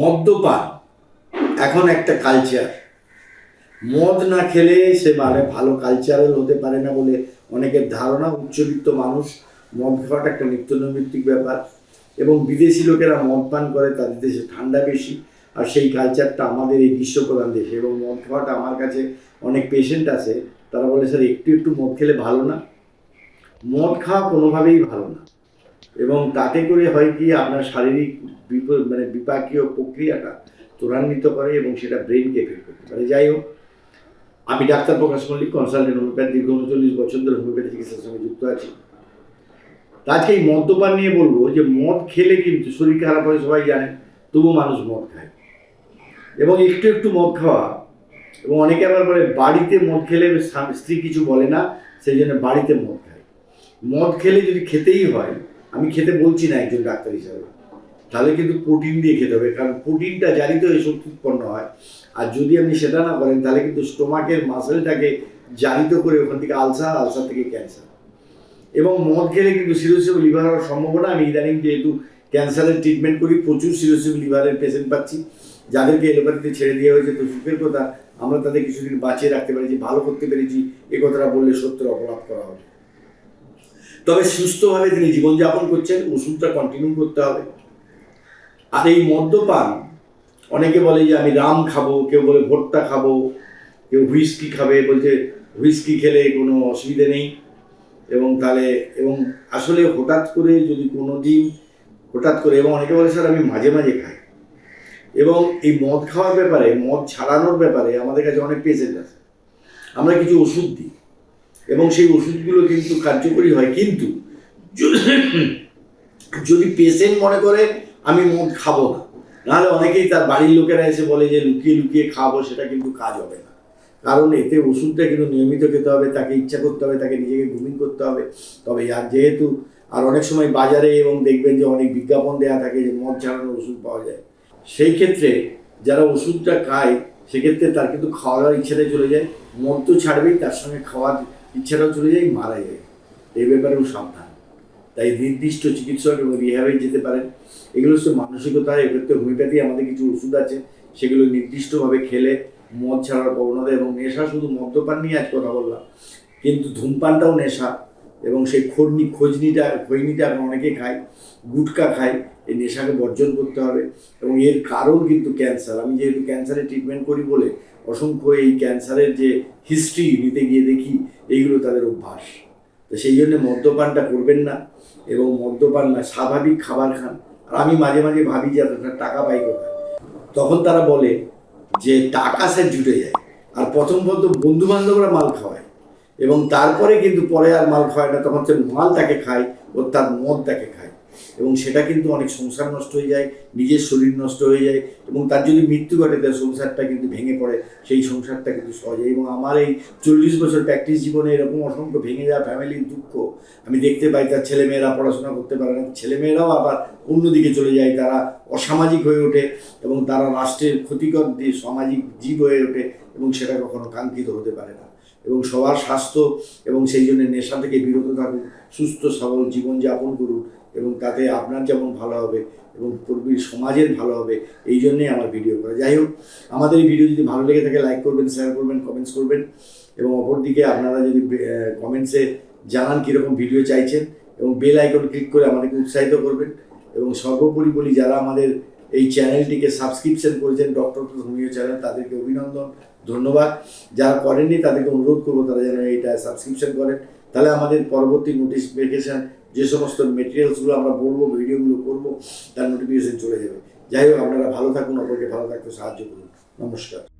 মদ্যপান। এখন একটা কালচার মদ না খেলে সে মানে ভালো কালচারাল হতে পারে না বলে অনেকের ধারণা। উচ্চবিত্ত মানুষ মদ খাওয়াটা একটা নিত্য নৈমিত্তিক ব্যাপার এবং বিদেশি লোকেরা মদ পান করে, তাদের দেশে ঠান্ডা বেশি। আর সেই কালচারটা আমাদের এই বিশ্বপ্রধান দেশে এবং মদ খাওয়াটা আমার কাছে অনেক পেশেন্ট আছে। তারা বলে, স্যার, একটু একটু মদ খেলে ভালো না? মদ খাওয়া কোনোভাবেই ভালো না। এবং তাতে করে হয় কি, আপনার শারীরিক মানে বিপাকীয় প্রক্রিয়াটা ত্বরান্বিত করে এবং সেটা ব্রেনকে এফেক্ট করতে পারে। যাই হোক, আমি doctor Prakash Mallick consultant homeopathy দীর্ঘ উনচল্লিশ বছর ধরে হোমিওপ্যাথি চিকিৎসার সঙ্গে যুক্ত আছি। আজকে এই মদ্যপান নিয়ে বলব যে, মদ খেলে কিন্তু শরীর খারাপ হয়, সবাই জানে তবুও মানুষ মদ খায়। এবং একটু একটু মদ খাওয়া, এবং অনেকে আবার বলে, বাড়িতে মদ খেলে স্ত্রী কিছু বলে না, সেই জন্য বাড়িতে মদ খায়। মদ খেলে যদি খেতেই হয় আমি খেতে বলছি না একজন ডাক্তার হিসাবে। তাহলে কিন্তু প্রোটিন দিয়ে খেতে হবে, কারণ প্রোটিনটা জারিত হয়ে শক্তি উৎপন্ন হয়। আর যদি আপনি সেটা না করেন, তাহলে কিন্তু স্টোমাকের মাসেলটাকে জারিত করে ওখান থেকে আলসার আলসার থেকে ক্যান্সার। এবং মদ খেলে কিন্তু সিরোসিভ লিভার হওয়ার সম্ভাবনা। আমি ইদানিং যেহেতু ক্যান্সারের ট্রিটমেন্ট করি, প্রচুর সিরোসিভ লিভারের পেশেন্ট পাচ্ছি। যাদেরকে এলোপ্যাথিতে ছেড়ে দেওয়া হয়েছে, তো সুখের কথা, আমরা তাদের কিছুদিন বাঁচিয়ে রাখতে পেরেছি ভালো করতে পেরেছি, এ কথাটা বললে সত্যের অপরাধ করা হবে। তবে সুস্থভাবে তিনি জীবনযাপন করছেন, ওষুধটা কন্টিনিউ করতে হবে। আর এই মদ্যপান, অনেকে বলে যে আমি রাম খাব, কেউ বলে ভোট্টা খাব, কেউ হুইস্কি খাবে, বলছে হুইস্কি খেলে কোনো অসুবিধে নেই। এবং তাহলে, এবং আসলে হঠাৎ করে যদি কোনো দিন হঠাৎ করে, এবং অনেকে বলে, স্যার, আমি মাঝে মাঝে খাই। এবং এই মদ খাওয়ার ব্যাপারে, মদ ছাড়ানোর ব্যাপারে আমাদের কাছে অনেক পেশেন্ট আছে। আমরা কিছু ওষুধ দিই। এবং সেই ওষুধগুলো কিন্তু কার্যকরী হয়, কিন্তু যদি- পেশেন্ট মনে করে, আমি মদ খাব না, নাহলে অনেকেই তার বাড়ির লোকেরা এসে বলে যে, লুকিয়ে লুকিয়ে খাব, সেটা কিন্তু কাজ হবে না। কারণ এতে ওষুধটা কিন্তু নিয়মিত খেতে হবে, তাকে ইচ্ছা করতে হবে, তাকে নিজেকে গ্রুমিং করতে হবে। তবে আর যেহেতু, আর অনেক সময় বাজারে এবং দেখবেন যে অনেক বিজ্ঞাপন দেওয়া থাকে যে, মদ ছাড়ানোর ওষুধ পাওয়া যায়। সেই ক্ষেত্রে যারা ওষুধটা খায়, সেক্ষেত্রে তার কিন্তু খাওয়া দাওয়ার ইচ্ছাটাই চলে যায়। মদ তো ছাড়বেই, তার সঙ্গে খাওয়ার ইচ্ছাটাও চলে যায় মারা যায়। এই ব্যাপারেও সাবধান তাই নির্দিষ্ট চিকিৎসক এবং রিহাবে যেতে পারেন। এগুলো হচ্ছে মানসিকতা এক্ষেত্রে হোমিওপ্যাথি, আমাদের কিছু ওষুধ আছে। সেগুলো নির্দিষ্টভাবে খেলে মদ ছাড়ার প্রবণতা এবং নেশা শুধু মদ্যপান নিয়ে আজ কথা বললাম, কিন্তু ধূমপানটাও নেশা এবং সেই খড়নি খোঁজনিটা, খৈনিটা এখন অনেকে খায়, গুটকা খায় এই নেশাকে বর্জন করতে হবে এবং এর কারণ কিন্তু ক্যান্সার আমি যেহেতু ক্যান্সারের ট্রিটমেন্ট করি বলে অসংখ্য এই ক্যান্সারের যে হিস্ট্রি নিতে গিয়ে দেখি, এইগুলো তাদের অভ্যাস। তো সেই জন্য মদ্যপানটা করবেন না এবং মদ্যপান না, স্বাভাবিক খাবার খান। আর আমি মাঝে মাঝে ভাবি যে আপনার টাকা পাই কোথায়? তখন তারা বলে যে টাকা সে জুটে যায়। আর প্রথম প্রথম বন্ধু বান্ধবরা মাল খাওয়ায়। এবং তারপরে কিন্তু পরে আর মাল খাওয়ায় না, তখন সে মাল তাকে খায় ও তার মদ তাকে খায়। এবং সেটা কিন্তু অনেক সংসার নষ্ট হয়ে যায়, নিজের শরীর নষ্ট হয়ে যায় এবং তার যদি মৃত্যু ঘটে তার সংসারটা কিন্তু ভেঙে পড়ে। সেই সংসারটা কিন্তু সহজে এবং আমার এই চল্লিশ বছর প্র্যাকটিস জীবনে এরকম অসংখ্য ভেঙে যাওয়া ফ্যামিলির দুঃখ, আমি দেখতে পাই তার ছেলেমেয়েরা পড়াশোনা করতে পারে না, ছেলেমেয়েরাও আবার অন্যদিকে চলে যায়, তারা অসামাজিক হয়ে ওঠে এবং তারা রাষ্ট্রের ক্ষতিকর দিয়ে সামাজিক জীব হয়ে ওঠে এবং সেটা কখনো কাঙ্ক্ষিত হতে পারে না। এবং সবার স্বাস্থ্য এবং সেই জন্য নেশা থেকে বিরত থাকুন, সুস্থ, সবল জীবনযাপন করুন এবং তাতে আপনার যেমন ভালো হবে এবং পূর্বীর সমাজের ভালো হবে, এই জন্যেই আমার ভিডিও করা। যাই হোক, আমাদের এই ভিডিও যদি ভালো লেগে থাকে লাইক করবেন শেয়ার করবেন কমেন্টস করবেন এবং অপরদিকে আপনারা যদি কমেন্টসে জানান কীরকম ভিডিও চাইছেন এবং বেল আইকন ক্লিক করে আমাদেরকে উৎসাহিত করবেন এবং সর্বোপরি বলি, যারা আমাদের এই চ্যানেলটিকে সাবস্ক্রিপশন করেছেন ডক্টর হোমিও চ্যানেল তাদেরকে অভিনন্দন, ধন্যবাদ। যারা করেননি, তাদেরকে অনুরোধ করব, তারা যেন এটা সাবস্ক্রিপশন করেন। তাহলে আমাদের পরবর্তী নোটিফিকেশান যে সমস্ত মেটেরিয়ালসগুলো আমরা বলব ভিডিওগুলো করব, তার নোটিফিকেশন চলে যাবে। যাই হোক, আপনারা ভালো থাকুন, অপরকে ভালো থাকতে সাহায্য করুন। নমস্কার।